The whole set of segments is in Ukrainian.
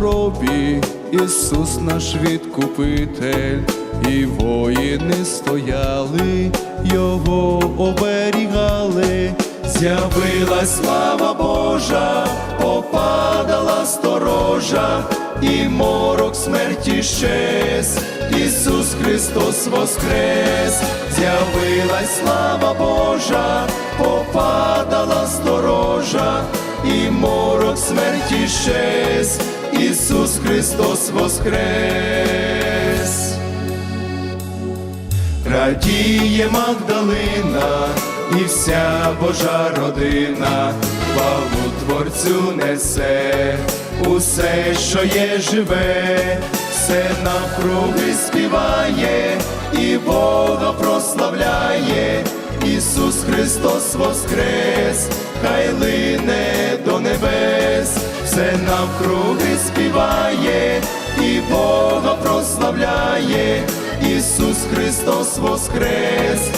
крові, Ісус наш відкупитель, і воїни стояли, Його оберігали, з'явилась слава Божа, попадала сторожа, і морок смерті щез, Ісус Христос воскрес, з'явилась слава Божа, попадала сторожа, і морок смерті щез, Ісус Христос воскрес. Радіє Магдалина і вся Божа родина, хвалу Творцю несе, усе, що є живе, все навкруги співає, і Бога прославляє, Ісус Христос воскрес, хай лине все навкруги співає, і Бога прославляє. Ісус Христос воскрес,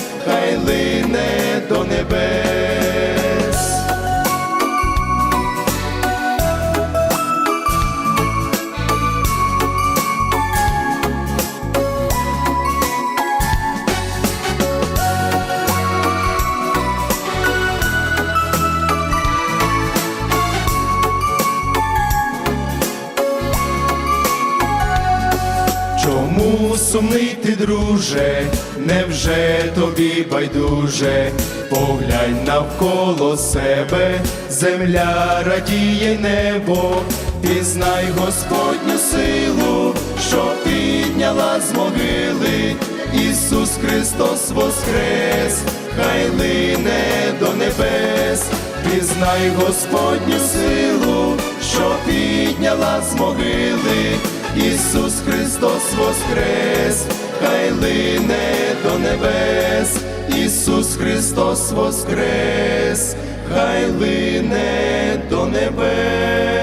Чому сумний ти, друже, невже тобі байдуже? Поглянь навколо себе, земля радіє небо, пізнай Господню силу, що підняла з могили, Ісус Христос воскрес, хай лине до небес, пізнай Господню силу, що підняла з могили. Ісус Христос воскрес, хай лине до небес, Ісус Христос воскрес, хай лине до небес.